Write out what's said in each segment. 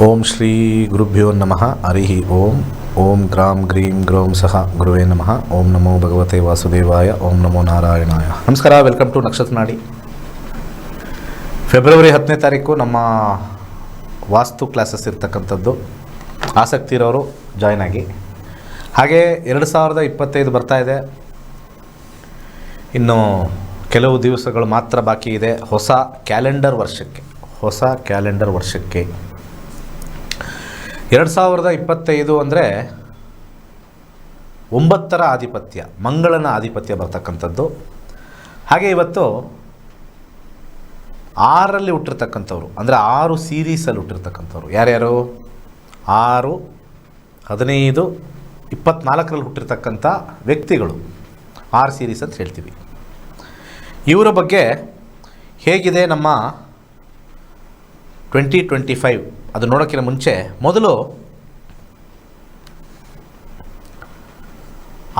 ಓಂ ಶ್ರೀ ಗುರುಭ್ಯೋ ನಮಃ ಹರಿ ಓಂ. ಓಂ ಗ್ರಾಂ ಗ್ರೀಂ ಗ್ರೌಂ ಸಹ ಗುರುವೇ ನಮಃ. ಓಂ ನಮೋ ಭಗವತೆ ವಾಸುದೇವಾಯ, ಓಂ ನಮೋ ನಾರಾಯಣಾಯ. ನಮಸ್ಕಾರ, ವೆಲ್ಕಮ್ ಟು ನಕ್ಷತ್ರ ನಾಡಿ ಫೆಬ್ರವರಿ ಹತ್ತನೇ ತಾರೀಕು ನಮ್ಮ ವಾಸ್ತು ಕ್ಲಾಸಸ್ ಇರ್ತಕ್ಕಂಥದ್ದು. ಆಸಕ್ತಿ ಇರೋರು ಜಾಯ್ನ್ ಆಗಿ. ಹಾಗೆ ಎರಡು ಸಾವಿರದ ಇಪ್ಪತ್ತೈದು ಬರ್ತಾ ಇದೆ. ಇನ್ನು ಕೆಲವು ದಿವಸಗಳು ಮಾತ್ರ ಬಾಕಿ ಇದೆ. ಹೊಸ ಕ್ಯಾಲೆಂಡರ್ ವರ್ಷಕ್ಕೆ. ಹೊಸ ಕ್ಯಾಲೆಂಡರ್ ವರ್ಷಕ್ಕೆ. ಎರಡು ಸಾವಿರದ ಇಪ್ಪತ್ತೈದು ಅಂದರೆ ಒಂಬತ್ತರ ಆಧಿಪತ್ಯ, ಮಂಗಳನ ಆಧಿಪತ್ಯ ಬರ್ತಕ್ಕಂಥದ್ದು. ಹಾಗೆ ಇವತ್ತು ಆರಲ್ಲಿ ಹುಟ್ಟಿರ್ತಕ್ಕಂಥವ್ರು, ಅಂದರೆ ಆರು ಸೀರೀಸಲ್ಲಿ ಹುಟ್ಟಿರ್ತಕ್ಕಂಥವ್ರು. ಯಾರ್ಯಾರು? ಆರು, ಹದಿನೈದು, ಇಪ್ಪತ್ನಾಲ್ಕರಲ್ಲಿ ಹುಟ್ಟಿರ್ತಕ್ಕಂಥ ವ್ಯಕ್ತಿಗಳು. ಆರು ಸೀರೀಸ್ ಅಂತ ಹೇಳ್ತೀವಿ. ಇವರ ಬಗ್ಗೆ ಹೇಗಿದೆ ನಮ್ಮ ಟ್ವೆಂಟಿ ಟ್ವೆಂಟಿ ಫೈವ್ ಅದು ನೋಡೋಕ್ಕಿಂತ ಮುಂಚೆ ಮೊದಲು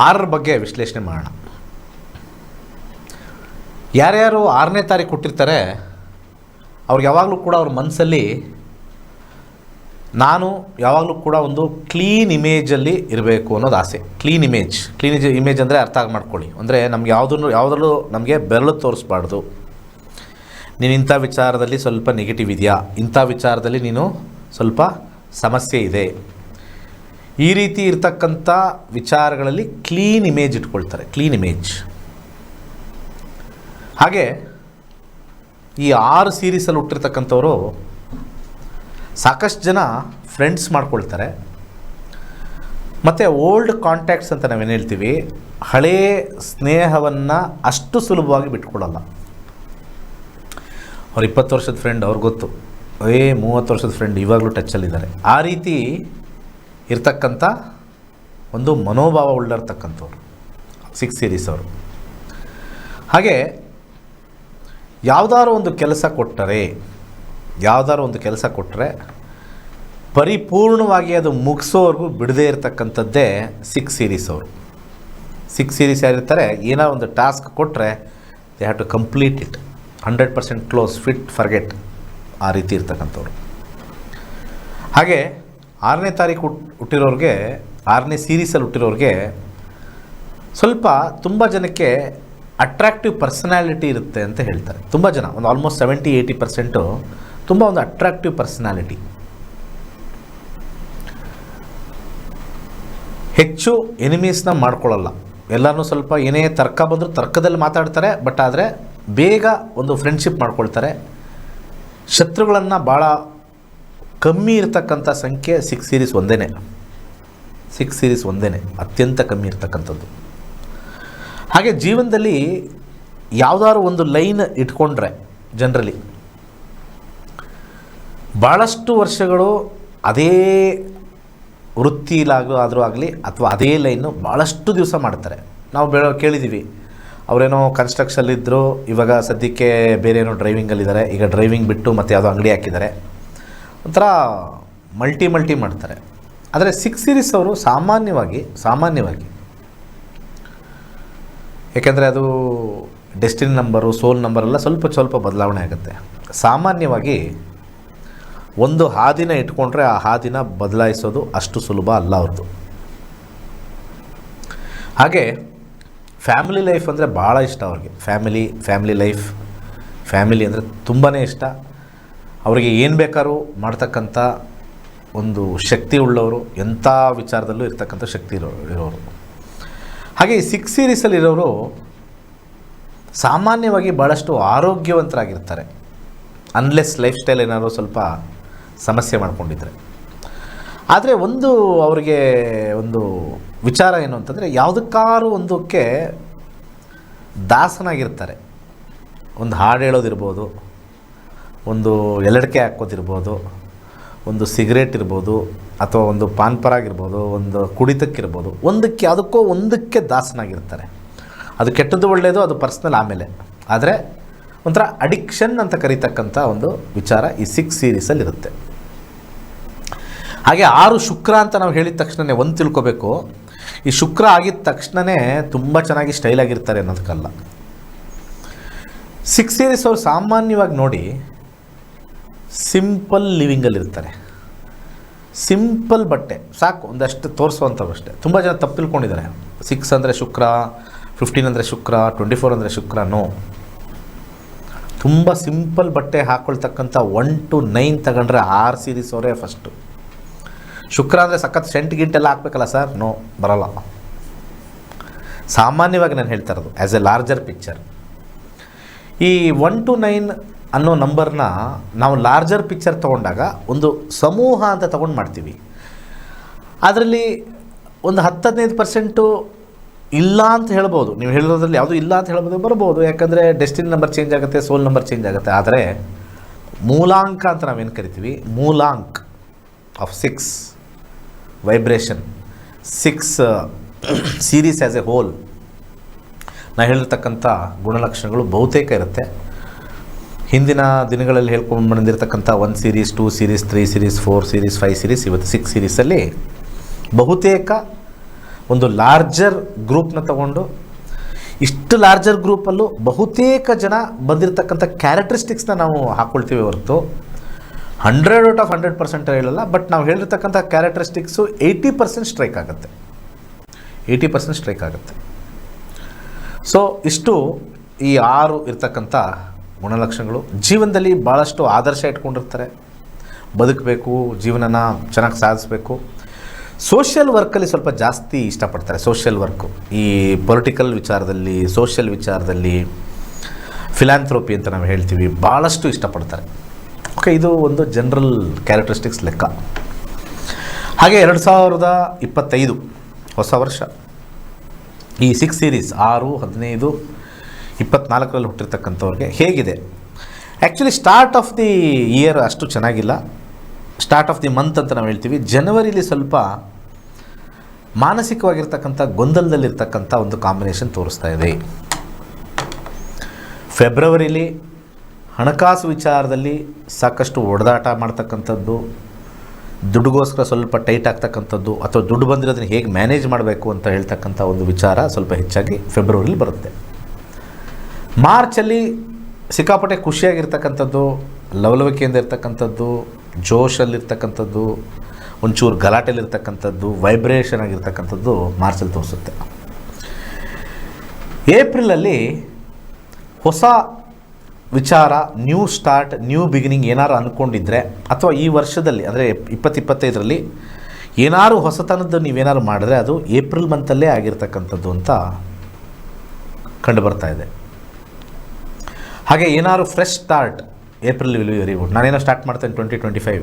ಆರರ ಬಗ್ಗೆ ವಿಶ್ಲೇಷಣೆ ಮಾಡೋಣ. ಯಾರ್ಯಾರು ಆರನೇ ತಾರೀಕು ಕೊಟ್ಟಿರ್ತಾರೆ ಅವ್ರಿಗೆ ಯಾವಾಗಲೂ ಕೂಡ ಅವ್ರ ಮನಸ್ಸಲ್ಲಿ ನಾನು ಯಾವಾಗಲೂ ಕೂಡ ಒಂದು ಕ್ಲೀನ್ ಇಮೇಜಲ್ಲಿ ಇರಬೇಕು ಅನ್ನೋದು ಆಸೆ. ಕ್ಲೀನ್ ಇಮೇಜ್ ಕ್ಲೀನ್ ಇಮೇಜ್ ಅಂದರೆ ಅರ್ಥ ಆಗಿ ಮಾಡ್ಕೊಳ್ಳಿ. ಅಂದರೆ ನಮ್ಗೆ ಯಾವುದನ್ನು ಯಾವುದರಲ್ಲೂ ನಮಗೆ ಬೆರಳು ತೋರಿಸ್ಬಾರ್ದು. ನೀನು ಇಂಥ ವಿಚಾರದಲ್ಲಿ ಸ್ವಲ್ಪ ನೆಗೆಟಿವ್ ಇದೆಯಾ? ಇಂಥ ವಿಚಾರದಲ್ಲಿ ನೀನು ಸ್ವಲ್ಪ ಸಮಸ್ಯೆ ಇದೆ. ಈ ರೀತಿ ಇರ್ತಕ್ಕಂಥ ವಿಚಾರಗಳಲ್ಲಿ ಕ್ಲೀನ್ ಇಮೇಜ್ ಇಟ್ಕೊಳ್ತಾರೆ ಕ್ಲೀನ್ ಇಮೇಜ್ ಹಾಗೆ ಈ ಆರು ಸೀರೀಸಲ್ಲಿ ಹುಟ್ಟಿರ್ತಕ್ಕಂಥವರು ಸಾಕಷ್ಟು ಜನ ಫ್ರೆಂಡ್ಸ್ ಮಾಡ್ಕೊಳ್ತಾರೆ. ಮತ್ತು ಓಲ್ಡ್ ಕಾಂಟ್ಯಾಕ್ಟ್ಸ್ ಅಂತ ನಾವೇನು ಹೇಳ್ತೀವಿ? ಹಳೇ ಸ್ನೇಹವನ್ನು ಅಷ್ಟು ಸುಲಭವಾಗಿ ಬಿಟ್ಕೊಡಲ್ಲ. ಅವ್ರು ಇಪ್ಪತ್ತು ವರ್ಷದ ಫ್ರೆಂಡ್ ಅವ್ರಿಗೆ ಗೊತ್ತು. ಏ, ಮೂವತ್ತು ವರ್ಷದ ಫ್ರೆಂಡ್ ಇವಾಗಲೂ ಟಚ್ಚಲ್ಲಿದ್ದಾರೆ ಆ ರೀತಿ ಇರ್ತಕ್ಕಂಥ ಒಂದು ಮನೋಭಾವ ಉಳ್ಳರ್ತಕ್ಕಂಥವ್ರು ಸಿಕ್ಸ್ ಸೀರೀಸ್ ಅವರು. ಹಾಗೆ ಯಾವುದಾದ್ರು ಒಂದು ಕೆಲಸ ಕೊಟ್ಟರೆ ಯಾವುದಾದ್ರು ಒಂದು ಕೆಲಸ ಕೊಟ್ಟರೆ ಪರಿಪೂರ್ಣವಾಗಿ ಅದು ಮುಗಿಸೋವರೆಗೂ ಬಿಡದೇ ಇರತಕ್ಕಂಥದ್ದೇ ಸಿಕ್ಸ್ ಸೀರೀಸ್ ಅವರು. ಸಿಕ್ಸ್ ಸೀರೀಸ್ ಯಾರಿರ್ತಾರೆ ಏನೋ ಒಂದು ಟಾಸ್ಕ್ ಕೊಟ್ಟರೆ they have to complete it hundred percent close fit forget ಆ ರೀತಿ ಇರ್ತಕ್ಕಂಥವ್ರು. ಹಾಗೆ ಆರನೇ ತಾರೀಕು ಹುಟ್ ಹುಟ್ಟಿರೋರಿಗೆ, ಆರನೇ ಸೀರೀಸಲ್ಲಿ ಹುಟ್ಟಿರೋರಿಗೆ ಸ್ವಲ್ಪ ತುಂಬ ಜನಕ್ಕೆ ಅಟ್ರಾಕ್ಟಿವ್ ಪರ್ಸನಾಲಿಟಿ ಇರುತ್ತೆ ಅಂತ ಹೇಳ್ತಾರೆ. ತುಂಬ ಜನ, ಒಂದು ಆಲ್ಮೋಸ್ಟ್ ಸೆವೆಂಟಿ ಏಯ್ಟಿ ಪರ್ಸೆಂಟು ತುಂಬ ಒಂದು ಅಟ್ರಾಕ್ಟಿವ್ ಪರ್ಸನಾಲಿಟಿ ಹೆಚ್ಚು ಎನಿಮೀಸ್ನ ಮಾಡ್ಕೊಳ್ಳಲ್ಲ. ಎಲ್ಲರೂ ಸ್ವಲ್ಪ ಏನೇ ತರ್ಕ ಬಂದರೂ ತರ್ಕದಲ್ಲಿ ಮಾತಾಡ್ತಾರೆ ಬಟ್ ಆದರೆ ಬೇಗ ಒಂದು ಫ್ರೆಂಡ್ಶಿಪ್ ಮಾಡ್ಕೊಳ್ತಾರೆ. ಶತ್ರುಗಳನ್ನು ಭಾಳ ಕಮ್ಮಿ ಇರತಕ್ಕಂಥ ಸಂಖ್ಯೆ ಸಿಕ್ಸ್ ಸೀರೀಸ್ ಒಂದೇ ಸಿಕ್ಸ್ ಸೀರೀಸ್ ಒಂದೇ ಅತ್ಯಂತ ಕಮ್ಮಿ ಇರ್ತಕ್ಕಂಥದ್ದು. ಹಾಗೆ ಜೀವನದಲ್ಲಿ ಯಾವುದಾದ್ರು ಒಂದು ಲೈನ್ ಇಟ್ಕೊಂಡ್ರೆ ಜನರಲಿ ಭಾಳಷ್ಟು ವರ್ಷಗಳು ಅದೇ ವೃತ್ತಿಲಾಗೂ ಆದರೂ ಆಗಲಿ ಅಥವಾ ಅದೇ ಲೈನು ಭಾಳಷ್ಟು ದಿವಸ ಮಾಡ್ತಾರೆ. ನಾವು ಬೆಳ ಕೇಳಿದ್ದೀವಿ ಅವರೇನೋ ಕನ್ಸ್ಟ್ರಕ್ಷಲ್ಲಿದ್ದರು ಇವಾಗ ಸದ್ಯಕ್ಕೆ ಬೇರೆ ಏನೋ ಡ್ರೈವಿಂಗಲ್ಲಿದ್ದಾರೆ ಈಗ ಡ್ರೈವಿಂಗ್ ಬಿಟ್ಟು ಮತ್ತೆ ಯಾವುದೋ ಅಂಗಡಿ ಹಾಕಿದ್ದಾರೆ. ಒಂಥರ ಮಲ್ಟಿ ಮಲ್ಟಿ ಮಾಡ್ತಾರೆ. ಆದರೆ ಸಿಕ್ಸ್ ಸೀರೀಸ್ ಅವರು ಸಾಮಾನ್ಯವಾಗಿ ಸಾಮಾನ್ಯವಾಗಿ, ಏಕೆಂದರೆ ಅದು ಡೆಸ್ಟಿನಿ ನಂಬರು ಸೋಲ್ ನಂಬರೆಲ್ಲ ಸ್ವಲ್ಪ ಸ್ವಲ್ಪ ಬದಲಾವಣೆ ಆಗುತ್ತೆ. ಸಾಮಾನ್ಯವಾಗಿ ಒಂದು ಹಾದಿನ ಇಟ್ಕೊಂಡ್ರೆ ಆ ಹಾದಿನ ಬದಲಾಯಿಸೋದು ಅಷ್ಟು ಸುಲಭ ಅಲ್ಲ ಅವ್ರದ್ದು ಹಾಗೆ ಫ್ಯಾಮಿಲಿ ಲೈಫ್ ಅಂದರೆ ಭಾಳ ಇಷ್ಟ ಅವ್ರಿಗೆ. ಫ್ಯಾಮಿಲಿ ಫ್ಯಾಮಿಲಿ ಲೈಫ್ ಫ್ಯಾಮಿಲಿ ಅಂದರೆ ತುಂಬಾ ಇಷ್ಟ. ಅವರಿಗೆ ಏನು ಬೇಕಾದ್ರೂ ಮಾಡ್ತಕ್ಕಂಥ ಒಂದು ಶಕ್ತಿ ಉಳ್ಳವರು, ಎಂಥ ವಿಚಾರದಲ್ಲೂ ಇರ್ತಕ್ಕಂಥ ಶಕ್ತಿ ಇರೋ, ಇರೋರು. ಹಾಗೆ ಈ ಸಿಕ್ಸ್ ಸೀರೀಸಲ್ಲಿರೋರು ಸಾಮಾನ್ಯವಾಗಿ ಭಾಳಷ್ಟು ಆರೋಗ್ಯವಂತರಾಗಿರ್ತಾರೆ. ಅನ್ಲೆಸ್ ಲೈಫ್ ಸ್ಟೈಲ್ ಏನಾದರೂ ಸ್ವಲ್ಪ ಸಮಸ್ಯೆ ಮಾಡ್ಕೊಂಡಿದ್ರೆ. ಆದರೆ ಒಂದು ಅವರಿಗೆ ಒಂದು ವಿಚಾರ ಏನು ಅಂತಂದರೆ ಯಾವುದಕ್ಕಾರು ಒಂದಕ್ಕೆ ದಾಸನಾಗಿರ್ತಾರೆ. ಒಂದು ಹಾಡು ಹೇಳೋದಿರ್ಬೋದು, ಒಂದು ಎಲಡಿಕೆ ಹಾಕೋದಿರ್ಬೋದು, ಒಂದು ಸಿಗರೇಟ್ ಇರ್ಬೋದು, ಅಥವಾ ಒಂದು ಪಾನ್ಪರ ಆಗಿರ್ಬೋದು ಒಂದು ಕುಡಿತಕ್ಕಿರ್ಬೋದು, ಒಂದಕ್ಕೆ ಯಾವುದಕ್ಕೋ ಒಂದಕ್ಕೆ ದಾಸನಾಗಿರ್ತಾರೆ. ಅದು ಕೆಟ್ಟದ್ದು ಒಳ್ಳೆಯದು ಅದು ಪರ್ಸ್ನಲ್ ಆಮೇಲೆ. ಆದರೆ ಒಂಥರ ಅಡಿಕ್ಷನ್ ಅಂತ ಕರೀತಕ್ಕಂಥ ಒಂದು ವಿಚಾರ ಈ ಸಿಕ್ಸ್ ಸೀರೀಸಲ್ಲಿರುತ್ತೆ ಹಾಗೆ ಆರು ಶುಕ್ರ ಅಂತ ನಾವು ಹೇಳಿದ ತಕ್ಷಣವೇ ಒಂದು ತಿಳ್ಕೊಬೇಕು. ಈ ಶುಕ್ರ ಆಗಿದ ತಕ್ಷಣವೇ ತುಂಬ ಚೆನ್ನಾಗಿ ಸ್ಟೈಲ್ ಆಗಿರ್ತಾರೆ ಅನ್ನೋದಕ್ಕಲ್ಲ. ಸಿಕ್ಸ್ ಸೀರೀಸ್ ಅವ್ರು ಸಾಮಾನ್ಯವಾಗಿ ನೋಡಿ ಸಿಂಪಲ್ ಲಿವಿಂಗಲ್ಲಿರ್ತಾರೆ ಸಿಂಪಲ್ ಬಟ್ಟೆ, ಸಾಕು, ಒಂದಷ್ಟು ತೋರಿಸುವಂಥವ್ರು ಅಷ್ಟೇ. ತುಂಬ ಜನ ತಪ್ಪಿಲ್ಕೊಂಡಿದ್ದಾರೆ. ಸಿಕ್ಸ್ ಅಂದರೆ ಶುಕ್ರ ಫಿಫ್ಟೀನ್ ಅಂದರೆ ಶುಕ್ರ ಟ್ವೆಂಟಿ ಫೋರ್ ಅಂದರೆ ಶುಕ್ರ ನೋ ತುಂಬ ಸಿಂಪಲ್ ಬಟ್ಟೆ ಹಾಕ್ಕೊಳ್ತಕ್ಕಂಥ ಒನ್ ಟು ನೈನ್ ತಗೊಂಡ್ರೆ ಆರು ಸೀರೀಸ್ ಅವರೇ ಫಸ್ಟು ಶುಕ್ರ ಅಂದರೆ ಸಖತ್ ಸೆಂಟ್ ಗಿಂಟೆಲ್ಲ ಹಾಕ್ಬೇಕಲ್ಲ ಸರ್? ನೋ ಬರಲ್ಲ. ಸಾಮಾನ್ಯವಾಗಿ ನಾನು ಹೇಳ್ತಾ ಇರೋದು ಆ್ಯಸ್ ಎ ಲಾರ್ಜರ್ ಪಿಕ್ಚರ್ ಈ ಒನ್ ಟು ನೈನ್ ಅನ್ನೋ ನಂಬರ್ನ ನಾವು ಲಾರ್ಜರ್ ಪಿಕ್ಚರ್ ತೊಗೊಂಡಾಗ ಒಂದು ಸಮೂಹ ಅಂತ ತೊಗೊಂಡು ಮಾಡ್ತೀವಿ. ಅದರಲ್ಲಿ ಒಂದು ಹತ್ತು ಹದಿನೈದು ಪರ್ಸೆಂಟು ಇಲ್ಲ ಅಂತ ಹೇಳ್ಬೋದು. ನೀವು ಹೇಳೋದ್ರಲ್ಲಿ ಯಾವುದು ಇಲ್ಲ ಅಂತ ಹೇಳ್ಬೋದು, ಬರ್ಬೋದು. ಯಾಕಂದರೆ ಡೆಸ್ಟಿನಿ ನಂಬರ್ ಚೇಂಜ್ ಆಗುತ್ತೆ ಸೋಲ್ ನಂಬರ್ ಚೇಂಜ್ ಆಗುತ್ತೆ. ಆದರೆ ಮೂಲಾಂಕ ಅಂತ ನಾವೇನು ಕರಿತೀವಿ? ಮೂಲಾಂಕ್ of six vibration six series as a whole ನಾ ಹೇಳಿರ್ತಕ್ಕಂಥ ಗುಣಲಕ್ಷಣಗಳು ಬಹುತೇಕ ಇರುತ್ತೆ. ಹಿಂದಿನ ದಿನಗಳಲ್ಲಿ ಹೇಳ್ಕೊಂಡು ಬಂದಿರತಕ್ಕಂಥ one series two series three series four series five series ಇವತ್ತು ಸಿಕ್ಸ್ ಸೀರೀಸಲ್ಲಿ ಬಹುತೇಕ ಒಂದು ಲಾರ್ಜರ್ ಗ್ರೂಪ್ನ ತಗೊಂಡು ಇಷ್ಟು ಲಾರ್ಜರ್ ಗ್ರೂಪಲ್ಲೂ ಬಹುತೇಕ ಜನ ಬಂದಿರತಕ್ಕಂಥ ಕ್ಯಾರೆಕ್ಟರಿಸ್ಟಿಕ್ಸ್ನ ನಾವು ಹಾಕ್ಕೊಳ್ತೀವಿ ಹೊರತು. Hundred out of hundred percent ಹೇಳಲ್ಲ ಬಟ್ ನಾವು ಹೇಳಿರ್ತಕ್ಕಂಥ ಕ್ಯಾರೆಕ್ಟರಿಸ್ಟಿಕ್ಸು ಏಯ್ಟಿ ಪರ್ಸೆಂಟ್ ಸ್ಟ್ರೈಕ್ ಆಗುತ್ತೆ. ಏಯ್ಟಿ ಪರ್ಸೆಂಟ್ ಸ್ಟ್ರೈಕ್ ಆಗುತ್ತೆ. ಸೊ ಇಷ್ಟು ಈ ಆರು ಇರ್ತಕ್ಕಂಥ ಗುಣಲಕ್ಷಣಗಳು. ಜೀವನದಲ್ಲಿ ಭಾಳಷ್ಟು ಆದರ್ಶ ಇಟ್ಕೊಂಡಿರ್ತಾರೆ. ಬದುಕಬೇಕು, ಜೀವನನ ಚೆನ್ನಾಗಿ ಸಾಧಿಸಬೇಕು ಸೋಷಿಯಲ್ ವರ್ಕಲ್ಲಿ ಸ್ವಲ್ಪ ಜಾಸ್ತಿ ಇಷ್ಟಪಡ್ತಾರೆ. ಸೋಷಿಯಲ್ ವರ್ಕು ಈ ಪೊಲಿಟಿಕಲ್ ವಿಚಾರದಲ್ಲಿ ಸೋಷಿಯಲ್ ವಿಚಾರದಲ್ಲಿ ಫಿಲಾಂಥ್ರೋಪಿ ಅಂತ ನಾವು ಹೇಳ್ತೀವಿ ಭಾಳಷ್ಟು ಇಷ್ಟಪಡ್ತಾರೆ. ಓಕೆ, ಇದು ಒಂದು ಜನರಲ್ ಕ್ಯಾರೆಕ್ಟರಿಸ್ಟಿಕ್ಸ್ ಲೆಕ್ಕ. ಹಾಗೆ ಎರಡು ಸಾವಿರದ ಇಪ್ಪತ್ತೈದು ಹೊಸ ವರ್ಷ. ಈ ಸಿಕ್ಸ್ ಸೀರೀಸ್ ಆರು, ಹದಿನೈದು, ಇಪ್ಪತ್ನಾಲ್ಕರಲ್ಲಿ ಹುಟ್ಟಿರ್ತಕ್ಕಂಥವ್ರಿಗೆ ಹೇಗಿದೆ? Actually start of the year ಅಷ್ಟು ಚೆನ್ನಾಗಿಲ್ಲ. ಸ್ಟಾರ್ಟ್ ಆಫ್ ದಿ ಮಂತ್ ಅಂತ ನಾವು ಹೇಳ್ತೀವಿ. ಜನವರಿಲಿ ಸ್ವಲ್ಪ ಮಾನಸಿಕವಾಗಿರ್ತಕ್ಕಂಥ ಗೊಂದಲದಲ್ಲಿರ್ತಕ್ಕಂಥ ಒಂದು ಕಾಂಬಿನೇಷನ್ ತೋರಿಸ್ತಾ ಇದೆ. ಫೆಬ್ರವರಿಲಿ ಹಣಕಾಸು ವಿಚಾರದಲ್ಲಿ ಸಾಕಷ್ಟು ಒಡೆದಾಟ ಮಾಡ್ತಕ್ಕಂಥದ್ದು, ದುಡ್ಡುಗೋಸ್ಕರ ಸ್ವಲ್ಪ ಟೈಟ್ ಆಗ್ತಕ್ಕಂಥದ್ದು ಅಥವಾ ದುಡ್ಡು ಬಂದಿರೋದನ್ನ ಹೇಗೆ ಮ್ಯಾನೇಜ್ ಮಾಡಬೇಕು ಅಂತ ಹೇಳ್ತಕ್ಕಂಥ ಒಂದು ವಿಚಾರ ಸ್ವಲ್ಪ ಹೆಚ್ಚಾಗಿ ಫೆಬ್ರವರಿಲಿ ಬರುತ್ತೆ. ಮಾರ್ಚಲ್ಲಿ ಸಿಕ್ಕಾಪಟ್ಟೆ ಖುಷಿಯಾಗಿರ್ತಕ್ಕಂಥದ್ದು, ಲವಲವಿಕೆಯಿಂದ ಇರ್ತಕ್ಕಂಥದ್ದು, ಜೋಶಲ್ಲಿರ್ತಕ್ಕಂಥದ್ದು, ಒಂಚೂರು ಗಲಾಟೆಲಿರ್ತಕ್ಕಂಥದ್ದು ವೈಬ್ರೇಷನ್ ಆಗಿರ್ತಕ್ಕಂಥದ್ದು ಮಾರ್ಚಲ್ಲಿ ತೋರಿಸುತ್ತೆ. ಏಪ್ರಿಲಲ್ಲಿ ಹೊಸ ವಿಚಾರ ನ್ಯೂ ಸ್ಟಾರ್ಟ್ ನ್ಯೂ ಬಿಗಿನಿಂಗ್ ಏನಾರು ಅಂದ್ಕೊಂಡಿದ್ರೆ ಅಥವಾ ಈ ವರ್ಷದಲ್ಲಿ, ಅಂದರೆ ಇಪ್ಪತ್ತಿಪ್ಪತ್ತೈದರಲ್ಲಿ ಏನಾರು ಹೊಸತನದ್ದು ನೀವೇನಾದ್ರು ಮಾಡಿದ್ರೆ ಅದು ಏಪ್ರಿಲ್ ಮಂತಲ್ಲೇ ಆಗಿರ್ತಕ್ಕಂಥದ್ದು ಅಂತ ಕಂಡು ಬರ್ತಾ ಇದೆ. ಹಾಗೆ ಏನಾದ್ರು fresh start April will be very good ನಾನೇನೋ ಸ್ಟಾರ್ಟ್ ಮಾಡ್ತೇನೆ ಟ್ವೆಂಟಿ ಟ್ವೆಂಟಿ ಫೈವ್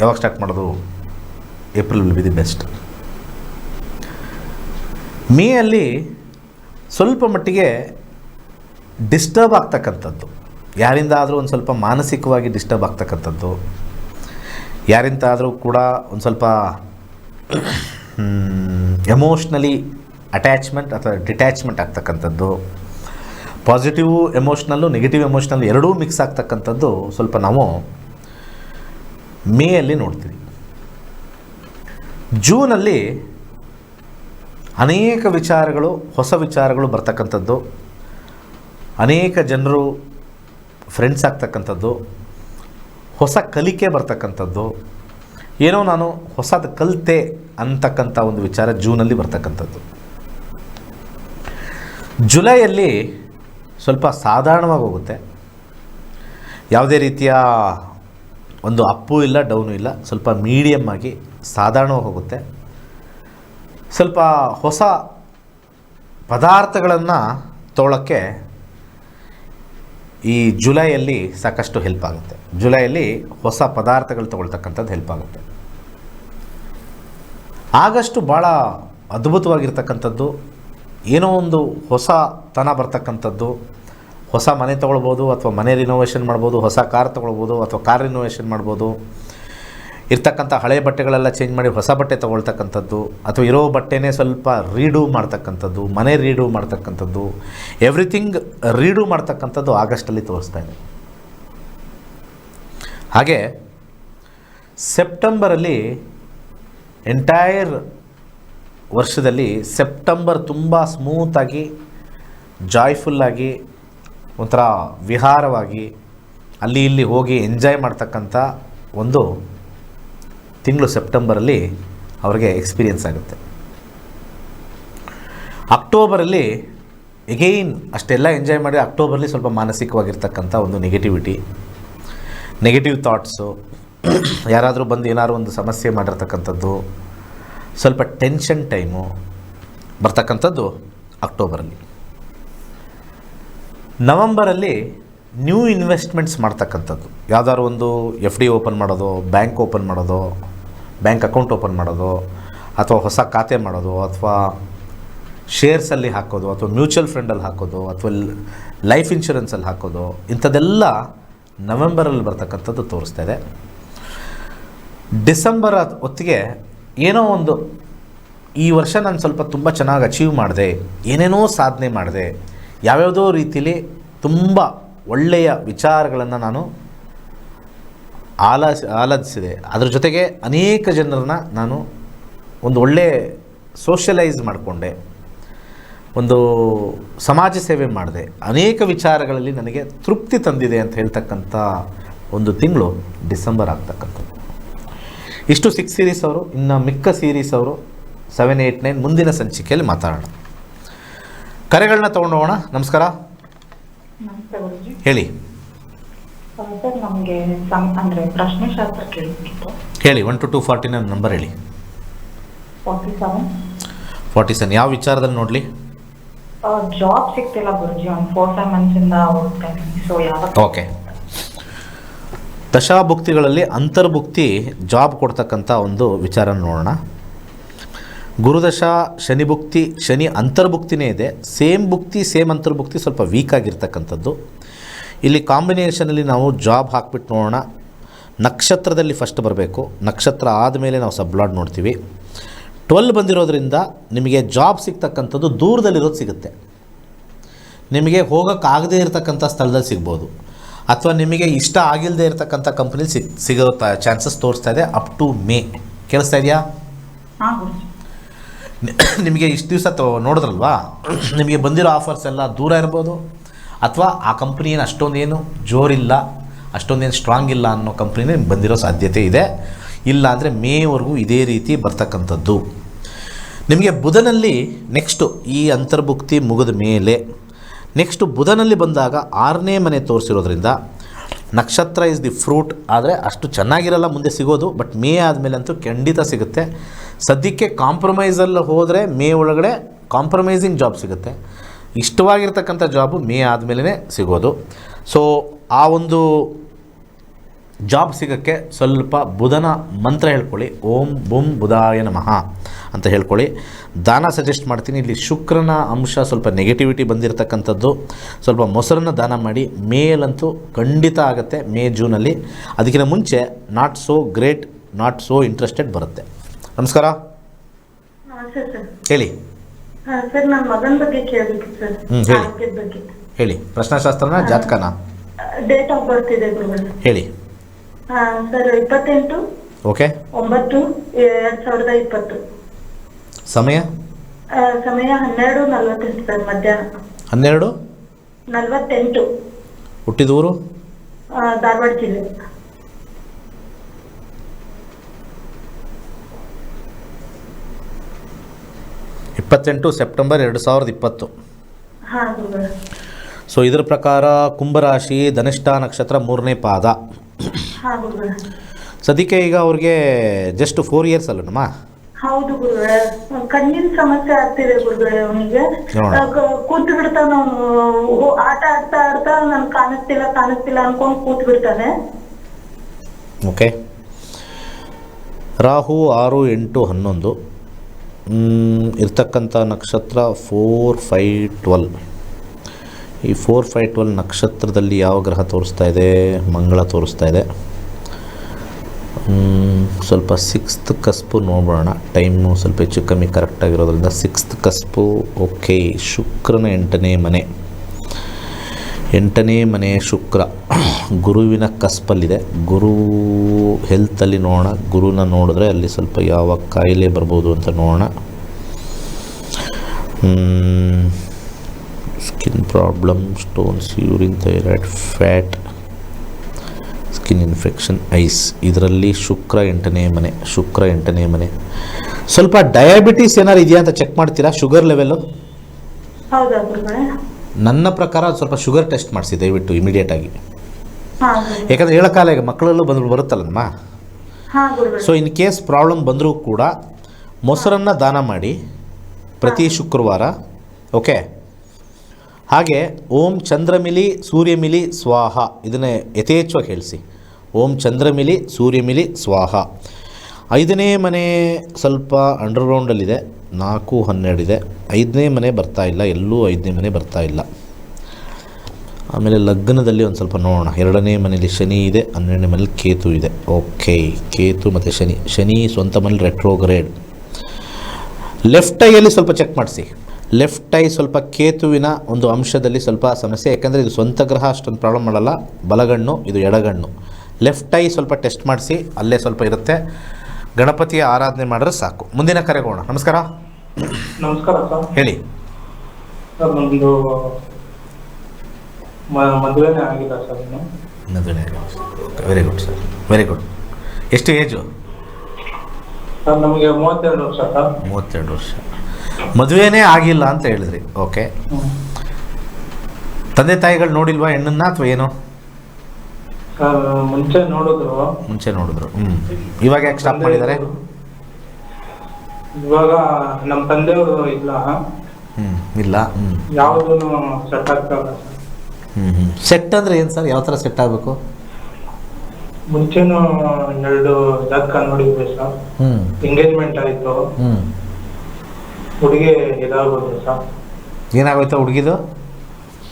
ಯಾವಾಗ ಸ್ಟಾರ್ಟ್ ಮಾಡೋದು? April will be the best May ಅಲ್ಲಿ ಸ್ವಲ್ಪ ಮಟ್ಟಿಗೆ ಡಿಸ್ಟರ್ಬ್ ಆಗ್ತಕ್ಕಂಥದ್ದು. ಯಾರಿಂದ ಆದರೂ ಒಂದು ಸ್ವಲ್ಪ ಮಾನಸಿಕವಾಗಿ ಡಿಸ್ಟರ್ಬ್ ಆಗ್ತಕ್ಕಂಥದ್ದು. ಯಾರಿಂದ ಆದರೂ ಕೂಡ ಒಂದು ಸ್ವಲ್ಪ ಎಮೋಷ್ನಲಿ ಅಟ್ಯಾಚ್ಮೆಂಟ್ ಅಥವಾ ಡಿಟ್ಯಾಚ್ಮೆಂಟ್ ಆಗ್ತಕ್ಕಂಥದ್ದು. ಪಾಸಿಟಿವ್ ಎಮೋಷ್ನಲ್ಲು ನೆಗೆಟಿವ್ ಎಮೋಷ್ನಲ್ಲು ಎರಡೂ ಮಿಕ್ಸ್ ಆಗ್ತಕ್ಕಂಥದ್ದು ಸ್ವಲ್ಪ ನಾವು ಮೇಯಲ್ಲಿ ನೋಡ್ತೀವಿ. ಜೂನಲ್ಲಿ ಅನೇಕ ವಿಚಾರಗಳು, ಹೊಸ ವಿಚಾರಗಳು ಬರ್ತಕ್ಕಂಥದ್ದು. ಅನೇಕ ಜನರು ಫ್ರೆಂಡ್ಸ್ ಆಗ್ತಕ್ಕಂಥದ್ದು, ಹೊಸ ಕಲಿಕೆ ಬರ್ತಕ್ಕಂಥದ್ದು, ಏನೋ ನಾನು ಹೊಸದು ಕಲಿತೆ ಅಂತಕ್ಕಂಥ ಒಂದು ವಿಚಾರ ಜೂನಲ್ಲಿ ಬರ್ತಕ್ಕಂಥದ್ದು. ಜುಲೈಯಲ್ಲಿ ಸ್ವಲ್ಪ ಸಾಧಾರಣವಾಗಿ ಹೋಗುತ್ತೆ. ಯಾವುದೇ ರೀತಿಯ ಒಂದು ಅಪ್ಪು ಇಲ್ಲ, ಡೌನು ಇಲ್ಲ, ಸ್ವಲ್ಪ ಮೀಡಿಯಮ್ ಆಗಿ ಸಾಧಾರಣವಾಗಿ ಹೋಗುತ್ತೆ. ಸ್ವಲ್ಪ ಹೊಸ ಪದಾರ್ಥಗಳನ್ನು ತೊಗೊಳಕ್ಕೆ ಈ ಜುಲೈಯಲ್ಲಿ ಸಾಕಷ್ಟು ಹೆಲ್ಪ್ ಆಗುತ್ತೆ. ಜುಲೈಯಲ್ಲಿ ಹೊಸ ಪದಾರ್ಥಗಳು ತಗೊಳ್ತಕ್ಕಂಥದ್ದು ಹೆಲ್ಪ್ ಆಗುತ್ತೆ. ಆಗಸ್ಟು ಭಾಳ ಅದ್ಭುತವಾಗಿರ್ತಕ್ಕಂಥದ್ದು, ಏನೋ ಒಂದು ಹೊಸ ತನ ಬರ್ತಕ್ಕಂಥದ್ದು, ಹೊಸ ಮನೆ ತೊಗೊಳ್ಬೋದು ಅಥವಾ ಮನೆ ರಿನೋವೇಷನ್ ಮಾಡ್ಬೋದು, ಹೊಸ ಕಾರ್ ತೊಗೊಳ್ಬೋದು ಅಥವಾ ಕಾರ್ ರಿನೋವೇಷನ್ ಮಾಡ್ಬೋದು ಇರ್ತಕ್ಕಂಥ ಹಳೆ ಬಟ್ಟೆಗಳೆಲ್ಲ ಚೇಂಜ್ ಮಾಡಿ ಹೊಸ ಬಟ್ಟೆ ತೊಗೊಳ್ತಕ್ಕಂಥದ್ದು, ಅಥವಾ ಇರೋ ಬಟ್ಟೆನೇ ಸ್ವಲ್ಪ ರೀಡೂ ಮಾಡ್ತಕ್ಕಂಥದ್ದು, ಮನೆ ರೀಡೂ ಮಾಡ್ತಕ್ಕಂಥದ್ದು ಎವ್ರಿಥಿಂಗ್ ರೀಡೂ ಮಾಡ್ತಕ್ಕಂಥದ್ದು ಆಗಸ್ಟಲ್ಲಿ ತೋರಿಸ್ತಾ ಇದೆ. ಹಾಗೆ ಸೆಪ್ಟೆಂಬರಲ್ಲಿ ಎಂಟೈರ್ ವರ್ಷದಲ್ಲಿ ಸೆಪ್ಟೆಂಬರ್ ತುಂಬ ಸ್ಮೂತಾಗಿ ಜಾಯ್ಫುಲ್ಲಾಗಿ ಒಂಥರ ವಿಹಾರವಾಗಿ, ಅಲ್ಲಿ ಇಲ್ಲಿ ಹೋಗಿ ಎಂಜಾಯ್ ಮಾಡ್ತಕ್ಕಂಥ ಒಂದು ತಿಂಗಳು ಸೆಪ್ಟೆಂಬರಲ್ಲಿ ಅವ್ರಿಗೆ ಎಕ್ಸ್ಪೀರಿಯನ್ಸ್ ಆಗುತ್ತೆ. ಅಕ್ಟೋಬರಲ್ಲಿ ಎಗೈನ್ ಅಷ್ಟೆಲ್ಲ ಎಂಜಾಯ್ ಮಾಡಿ ಅಕ್ಟೋಬರಲ್ಲಿ ಸ್ವಲ್ಪ ಮಾನಸಿಕವಾಗಿರ್ತಕ್ಕಂಥ ಒಂದು ನೆಗೆಟಿವಿಟಿ ನೆಗೆಟಿವ್ ಥಾಟ್ಸು ಯಾರಾದರೂ ಬಂದು ಏನಾದ್ರು ಒಂದು ಸಮಸ್ಯೆ ಮಾಡಿರ್ತಕ್ಕಂಥದ್ದು, ಸ್ವಲ್ಪ ಟೆನ್ಷನ್ ಟೈಮು ಬರ್ತಕ್ಕಂಥದ್ದು ಅಕ್ಟೋಬರಲ್ಲಿ. ನವಂಬರಲ್ಲಿ ನ್ಯೂ ಇನ್ವೆಸ್ಟ್ಮೆಂಟ್ಸ್ ಮಾಡ್ತಕ್ಕಂಥದ್ದು. ಯಾವುದಾದ್ರು ಒಂದು ಎಫ್ ಡಿ ಓಪನ್ ಮಾಡೋದು ಬ್ಯಾಂಕ್ ಓಪನ್ ಮಾಡೋದು ಬ್ಯಾಂಕ್ ಅಕೌಂಟ್ ಓಪನ್ ಮಾಡೋದು, ಅಥವಾ ಹೊಸ ಖಾತೆ ಮಾಡೋದು, ಅಥವಾ ಶೇರ್ಸಲ್ಲಿ ಹಾಕೋದು, ಅಥವಾ ಮ್ಯೂಚುವಲ್ ಫಂಡಲ್ಲಿ ಹಾಕೋದು, ಅಥವಾ ಲೈಫ್ ಇನ್ಶೂರೆನ್ಸಲ್ಲಿ ಹಾಕೋದು, ಇಂಥದ್ದೆಲ್ಲ ನವೆಂಬರಲ್ಲಿ ಬರ್ತಕ್ಕಂಥದ್ದು ತೋರಿಸ್ತಾ ಇದೆ. ಡಿಸೆಂಬರ್ ಹೊತ್ತಿಗೆ ಏನೋ ಒಂದು ಈ ವರ್ಷ ನಾನು ಸ್ವಲ್ಪ ತುಂಬ ಚೆನ್ನಾಗಿ ಅಚೀವ್ ಮಾಡಿದೆ, ಏನೇನೋ ಸಾಧನೆ ಮಾಡಿದೆ, ಯಾವ್ಯಾವುದೋ ರೀತಿಯಲ್ಲಿ ತುಂಬ ಒಳ್ಳೆಯ ವಿಚಾರಗಳನ್ನು ನಾನು ಆಲಾಸ್ ಆಲಾದಿಸಿದೆ ಅದ್ರ ಜೊತೆಗೆ ಅನೇಕ ಜನರನ್ನ ನಾನು ಒಂದು ಒಳ್ಳೆ ಸೋಷಲೈಸ್ ಮಾಡಿಕೊಂಡೆ. ಒಂದು ಸಮಾಜ ಸೇವೆ ಮಾಡಿದೆ. ಅನೇಕ ವಿಚಾರಗಳಲ್ಲಿ ನನಗೆ ತೃಪ್ತಿ ತಂದಿದೆ ಅಂತ ಹೇಳ್ತಕ್ಕಂಥ ಒಂದು ತಿಂಗಳು ಡಿಸೆಂಬರ್ ಆಗ್ತಕ್ಕಂಥದ್ದು. ಇಷ್ಟು ಸಿಕ್ಸ್ ಸೀರೀಸ್ ಅವರು ಇನ್ನು ಮಿಕ್ಕ ಸೀರೀಸ್ ಅವರು ಸೆವೆನ್ ಏಯ್ಟ್ ನೈನ್ ಮುಂದಿನ ಸಂಚಿಕೆಯಲ್ಲಿ ಮಾತಾಡೋಣ. ಕರೆಗಳನ್ನ ತೊಗೊಂಡು ಹೋಗೋಣ ನಮಸ್ಕಾರ ಹೇಳಿ. ಸರ್ ನಮಗೆ ಸಂ ಅಂದರೆ ಪ್ರಶ್ನೆಶಾಸ್ತ್ರ ಕೇಳಬೇಕಿತ್ತು. ಹೇಳಿ one two two forty nine number ಹೇಳಿ. ಫಾರ್ಟಿ ಸೆವೆನ್ ಫಾರ್ಟಿ ಸೆವೆನ್ ಯಾವ ವಿಚಾರದಲ್ಲಿ ನೋಡಲಿ? ಜಾಬ್ ಸಿಗ್ತಿಲ್ಲ ಗುರುಜಿ ಒಂದು ಫೋರ್ ಫೈವ್ ಮಂತ್ಸಿಂದ ಹೋಗ್ತಾ ಇದ್ದೀನಿ ಸೊ ಯಾವಾಗ ಓಕೆ ದಶಾಭುಕ್ತಿಗಳಲ್ಲಿ ಅಂತರ್ಭುಕ್ತಿ ಜಾಬ್ ಕೊಡ್ತಕ್ಕಂಥ ಒಂದು ವಿಚಾರ ನೋಡೋಣ. ಗುರುದಶ ಶನಿಭುಕ್ತಿ ಶನಿ ಅಂತರ್ಭುಕ್ತಿನೇ ಇದೆ. ಸೇಮ್ ಭುಕ್ತಿ ಸೇಮ್ ಅಂತರ್ಭುಕ್ತಿ ಸ್ವಲ್ಪ ವೀಕ್ ಆಗಿರ್ತಕ್ಕಂಥದ್ದು. ಇಲ್ಲಿ ಕಾಂಬಿನೇಷನಲ್ಲಿ ನಾವು ಜಾಬ್ ಹಾಕ್ಬಿಟ್ಟು ನೋಡೋಣ. ನಕ್ಷತ್ರದಲ್ಲಿ ಫಸ್ಟ್ ಬರಬೇಕು. ನಕ್ಷತ್ರ ಆದಮೇಲೆ ನಾವು ಸಬ್ಲಾಡ್ ನೋಡ್ತೀವಿ. ಟ್ವೆಲ್ ಬಂದಿರೋದ್ರಿಂದ ನಿಮಗೆ ಜಾಬ್ ಸಿಗ್ತಕ್ಕಂಥದ್ದು ದೂರದಲ್ಲಿರೋದು ಸಿಗುತ್ತೆ. ನಿಮಗೆ ಹೋಗೋಕ್ಕಾಗದೇ ಇರತಕ್ಕಂಥ ಸ್ಥಳದಲ್ಲಿ ಸಿಗ್ಬೋದು. ಅಥವಾ ನಿಮಗೆ ಇಷ್ಟ ಆಗಿಲ್ಲದೆ ಇರತಕ್ಕಂಥ ಕಂಪ್ನಿಲಿ ಸಿಗ್ ಸಿಗೋ ಚಾನ್ಸಸ್ ತೋರಿಸ್ತಾ ಇದೆ ಅಪ್ ಟು ಮೇ ಕೇಳಿಸ್ತಾ ಇದೆಯಾ? ನಿಮಗೆ ಇಷ್ಟು ದಿವಸ ತೊ ನೋಡಿದ್ರಲ್ವಾ? ನಿಮಗೆ ಬಂದಿರೋ ಆಫರ್ಸ್ ಎಲ್ಲ ದೂರ ಇರ್ಬೋದು. ಅಥವಾ ಆ ಕಂಪ್ನಿ ಏನು ಅಷ್ಟೊಂದೇನು ಜೋರಿಲ್ಲ, ಅಷ್ಟೊಂದೇನು ಸ್ಟ್ರಾಂಗ್ ಇಲ್ಲ ಅನ್ನೋ ಕಂಪ್ನಿನೇ ಬಂದಿರೋ ಸಾಧ್ಯತೆ ಇದೆ. ಇಲ್ಲ ಅಂದರೆ ಮೇವರೆಗೂ ಇದೇ ರೀತಿ ಬರ್ತಕ್ಕಂಥದ್ದು. ನಿಮಗೆ ಬುಧನಲ್ಲಿ ನೆಕ್ಸ್ಟು ಈ ಅಂತರ್ಭುಕ್ತಿ ಮುಗಿದ ಮೇಲೆ ನೆಕ್ಸ್ಟು ಬುಧನಲ್ಲಿ ಬಂದಾಗ ಆರನೇ ಮನೆ ತೋರಿಸಿರೋದ್ರಿಂದ ನಕ್ಷತ್ರ ಇಸ್ ದಿ ಫ್ರೂಟ್ ಆದರೆ ಅಷ್ಟು ಚೆನ್ನಾಗಿರಲ್ಲ, ಮುಂದೆ ಸಿಗೋದು ಬಟ್ ಮೇ ಆದಮೇಲೆ ಅಂತೂ ಖಂಡಿತ ಸಿಗುತ್ತೆ. ಸದ್ಯಕ್ಕೆ ಕಾಂಪ್ರಮೈಸಲ್ಲಿ ಹೋದರೆ ಮೇ ಒಳಗಡೆ ಕಾಂಪ್ರಮೈಸಿಂಗ್ ಜಾಬ್ ಸಿಗುತ್ತೆ. ಇಷ್ಟವಾಗಿರ್ತಕ್ಕಂಥ ಜಾಬು ಮೇ ಆದಮೇಲೆ ಸಿಗೋದು. ಸೊ ಆ ಒಂದು ಜಾಬ್ ಸಿಗೋಕ್ಕೆ ಸ್ವಲ್ಪ ಬುಧನ ಮಂತ್ರ ಹೇಳ್ಕೊಳ್ಳಿ. ಓಂ ಬುಂ ಬುಧಾಯ ನಮಃ ಅಂತ ಹೇಳ್ಕೊಳ್ಳಿ. ದಾನ ಸಜೆಸ್ಟ್ ಮಾಡ್ತೀನಿ. ಇಲ್ಲಿ ಶುಕ್ರನ ಅಂಶ ಸ್ವಲ್ಪ ನೆಗೆಟಿವಿಟಿ ಬಂದಿರತಕ್ಕಂಥದ್ದು. ಸ್ವಲ್ಪ ಮೊಸರನ್ನ ದಾನ ಮಾಡಿ ಮೇಲಂತೂ ಖಂಡಿತ ಆಗುತ್ತೆ ಮೇ ಜೂನಲ್ಲಿ. ಅದಕ್ಕಿಂತ ಮುಂಚೆ not so great not so interested ಬರುತ್ತೆ. ನಮಸ್ಕಾರ. ಹೇಳಿ. ಸರ್ ನನ್ನ ಮಗನ ಬಗ್ಗೆ ಕೇಳಬೇಕಿತ್ತು ಸರ್. ಹ್ಮ್, ಹೇಳಿ. ಆರೋಗ್ಯದ ಬಗ್ಗೆ. ಹೇಳಿ. ಪ್ರಶ್ನಾಶಾಸ್ತ್ರನ ಜಾತಕನ? ಡೇಟ್ ಆಫ್ ಬರ್ತ್ ಇದೆ ಗುರುಗಳು. ಹೇಳಿ. ಸರ್ ಇಪ್ಪತ್ತೆಂಟು. ಓಕೆ. ಒಂಬತ್ತು ಎರಡ್ ಸಾವಿರದ ಇಪ್ಪತ್ತು. ಸಮಯ? ಆ, ಸಮಯ ಹನ್ನೆರಡು ನಲ್ವತ್ತೆಂಟು ಸರ್ ಮಧ್ಯಾಹ್ನ. ಹನ್ನೆರಡು? ನಲ್ವತ್ತೆಂಟು. ಹುಟ್ಟಿದೂರು ಆ, ಧಾರವಾಡ ಜಿಲ್ಲೆ. ಇಪ್ಪತ್ತೆಂಟು ಸೆಪ್ಟೆಂಬರ್ ಎರಡು ಸಾವಿರದ ಇಪ್ಪತ್ತು. ಸೊ ಇದರ ಪ್ರಕಾರ ಕುಂಭರಾಶಿ ಧನಿಷ್ಠ ನಕ್ಷತ್ರ ಮೂರನೇ ಪಾದ. ಸದ್ಯಕ್ಕೆ ಈಗ ಅವ್ರಿಗೆ ಜಸ್ಟ್ ಫೋರ್ ಇಯರ್ಸ್ ಅಲ್ಲನಮ್ಮ ಹೌದು ಗುರುಗಳೇ. ಕಣ್ಣಿನ ಸಮಸ್ಯೆ ಆಗ್ತಿದೆ ಗುರುಗಳೇ ಅವನಿಗೆ. ನೋಡ. ಕೂತ್ ಬಿಡ್ತಾನ ಅವ್ನು. ಆಟ ಆಡ್ತಾ ಆಡ್ತಾ ನನ್ ಕಾಣಿಸ್ತಿಲ್ಲ ಕಾಣಿಸ್ತಿಲ್ಲ ಅನ್ಕೊಂಡ್ ಕೂತ್ ಬಿಡ್ತಾನೆ. ಓಕೆ ರಾಹು ಆರು ಎಂಟು ಹನ್ನೊಂದು. ಇರ್ತಕ್ಕಂಥ ನಕ್ಷತ್ರ ಫೋರ್ ಫೈ ಟ್ವೆಲ್ ಈ ಫೋರ್ ಫೈ ಟ್ವೆಲ್ ನಕ್ಷತ್ರದಲ್ಲಿ ಯಾವ ಗ್ರಹ ತೋರಿಸ್ತಾ ಇದೆ? ಮಂಗಳ ತೋರಿಸ್ತಾ ಇದೆ. ಸ್ವಲ್ಪ ಸಿಕ್ಸ್ತ್ ಕಸ್ಪು ನೋಡೋಣ ಟೈಮು ಸ್ವಲ್ಪ ಹೆಚ್ಚು ಕಮ್ಮಿ ಕರೆಕ್ಟಾಗಿರೋದ್ರಿಂದ ಸಿಕ್ಸ್ತ್ ಕಸ್ಪು ಓಕೆ ಶುಕ್ರನ ಎಂಟನೇ ಮನೆ. ಎಂಟನೇ ಮನೆ ಶುಕ್ರ. ಗುರುವಿನ ಕಸ್ಪಲ್ಲಿದೆ. ಗುರು ಹೆಲ್ತಲ್ಲಿ ನೋಡೋಣ. ಗುರುನ ನೋಡಿದ್ರೆ ಅಲ್ಲಿ ಸ್ವಲ್ಪ ಯಾವ ಕಾಯಿಲೆ ಬರ್ಬೋದು ಅಂತ ನೋಡೋಣ. Skin problem stones urine thyroid fat skin infection eyes ಇದರಲ್ಲಿ ಶುಕ್ರ ಎಂಟನೇ ಮನೆ, ಶುಕ್ರ ಎಂಟನೇ ಮನೆ. ಸ್ವಲ್ಪ ಡಯಾಬಿಟೀಸ್ ಏನಾರು ಇದೆಯಾ ಅಂತ ಚೆಕ್ ಮಾಡ್ತೀರಾ? ಶುಗರ್ ಲೆವೆಲ್ಲು ನನ್ನ ಪ್ರಕಾರ ಸ್ವಲ್ಪ ಶುಗರ್ ಟೆಸ್ಟ್ ಮಾಡಿಸಿ ದಯವಿಟ್ಟು ಇಮಿಡಿಯೇಟ್ ಆಗಿ. ಯಾಕಂದ್ರೆ ಹೇಳೋಕ್ಕಾಲ ಈಗ ಮಕ್ಕಳಲ್ಲೂ ಬಂದು ಬರುತ್ತಲ್ಲಮ್ಮ? ಸೊ ಇನ್ ಕೇಸ್ ಪ್ರಾಬ್ಲಮ್ ಬಂದರೂ ಕೂಡ ಮೊಸರನ್ನು ದಾನ ಮಾಡಿ ಪ್ರತಿ ಶುಕ್ರವಾರ ಓಕೆ ಹಾಗೆ ಓಂ ಚಂದ್ರಮಿಲಿ ಸೂರ್ಯಮಿಲಿ ಸ್ವಾಹ ಇದನ್ನೇ ಯಥೇಚ್ಛವಾಗಿ ಹೇಳಿಸಿ. ಓಂ ಚಂದ್ರಮಿಲಿ ಸೂರ್ಯಮಿಲಿ ಸ್ವಾಹ. ಐದನೇ ಮನೆ ಸ್ವಲ್ಪ ಅಂಡರ್ಗ್ರೌಂಡಲ್ಲಿದೆ ನಾಲ್ಕು ಹನ್ನೆರಡಿದೆ. ಐದನೇ ಮನೆ ಬರ್ತಾ ಇಲ್ಲ, ಎಲ್ಲೂ ಐದನೇ ಮನೆ ಬರ್ತಾ ಇಲ್ಲ. ಆಮೇಲೆ ಲಗ್ನದಲ್ಲಿ ಒಂದು ಸ್ವಲ್ಪ ನೋಡೋಣ. ಎರಡನೇ ಮನೇಲಿ ಶನಿ ಇದೆ, ಹನ್ನೆರಡನೇ ಮನೇಲಿ ಕೇತು ಇದೆ. ಓಕೆ, ಕೇತು ಮತ್ತು ಶನಿ. ಶನಿ ಸ್ವಂತ ಮನೇಲಿ ರೆಟ್ರೋಗ್ರೇಡ್ ಲೆಫ್ಟ್ ಐಯಲ್ಲಿ ಸ್ವಲ್ಪ ಚೆಕ್ ಮಾಡಿಸಿ. ಲೆಫ್ಟ್ ಐ ಸ್ವಲ್ಪ ಕೇತುವಿನ ಒಂದು ಅಂಶದಲ್ಲಿ ಸ್ವಲ್ಪ ಸಮಸ್ಯೆ. ಯಾಕಂದರೆ ಇದು ಸ್ವಂತ ಗ್ರಹ, ಅಷ್ಟೊಂದು ಪ್ರಾಬ್ಲಮ್ ಮಾಡಲ್ಲ. ಬಲಗಣ್ಣು, ಇದು ಎಡಗಣ್ಣು. ಲೆಫ್ಟ್ ಐ ಸ್ವಲ್ಪ ಟೆಸ್ಟ್ ಮಾಡಿಸಿ, ಅಲ್ಲೇ ಸ್ವಲ್ಪ ಇರುತ್ತೆ. ಗಣಪತಿಯ ಆರಾಧನೆ ಮಾಡಿದ್ರೆ ಸಾಕು. ಮುಂದಿನ ಕರೆಗೋಣ. ನಮಸ್ಕಾರ. ನಮಸ್ಕಾರ ಸರ್ ಹೇಳಿ. ಸರ್ ನಮ್ದು ಮ- ಮದುವೆನೇ ಆಗಿಲ್ಲ ಸರ್ ಇನ್ನು. Very good sir very good ಎಷ್ಟು ಏಜು ಸರ್ ನಮಗೆ ಮೂವತ್ತೆರಡು ವರ್ಷ ಸರ್ ಮೂವತ್ತೆರಡು ವರ್ಷ. ಮದುವೆನೇ ಆಗಿಲ್ಲ ಅಂತ ಹೇಳಿದ್ರಿ. ಓಕೆ ತಂದೆ ತಾಯಿಗಳು ನೋಡಿಲ್ವಾ ಹೆಣ್ಣನ್ನ ಅಥವಾ ಏನು? ಮುಂಚೆ ನೋಡಿದ್ರು. ಮುಂಚೆ ನೋಡಿದ್ರು ಇವಾಗ ಯಾಕೆ ಸ್ಟಾಪ್ ಮಾಡಿದ್ದಾರೆ? ಇವಾಗ ನಮ್ಮ ತಂದೆಯವರು ಇಲ್ಲ. ಹ್ಮ್ ಇಲ್ಲ ಹ್ಞೂ ಯಾವುದೂ ಸೆಟ್ ಆಗ್ತಾ ಹ್ಮ್ ಸೆಟ್ ಅಂದ್ರೆ ಏನು ಸರ್? ಯಾವ ತರ ಸೆಟ್ ಆಗ್ಬೇಕು? ಮುಂಚೆನೂ ಎರಡು ಜಾತಕ ನೋಡಿದ್ವಿ ಸರ್. ಹ್ಮ್. ಎಂಗೇಜ್ಮೆಂಟ್ ಆಯಿತು. ಹ್ಮ್. ಹುಡುಗಿ ಇದಾಗೋದು ಸರ್. ಏನಾಗೋಯ್ತಾ ಹುಡುಗಿದು?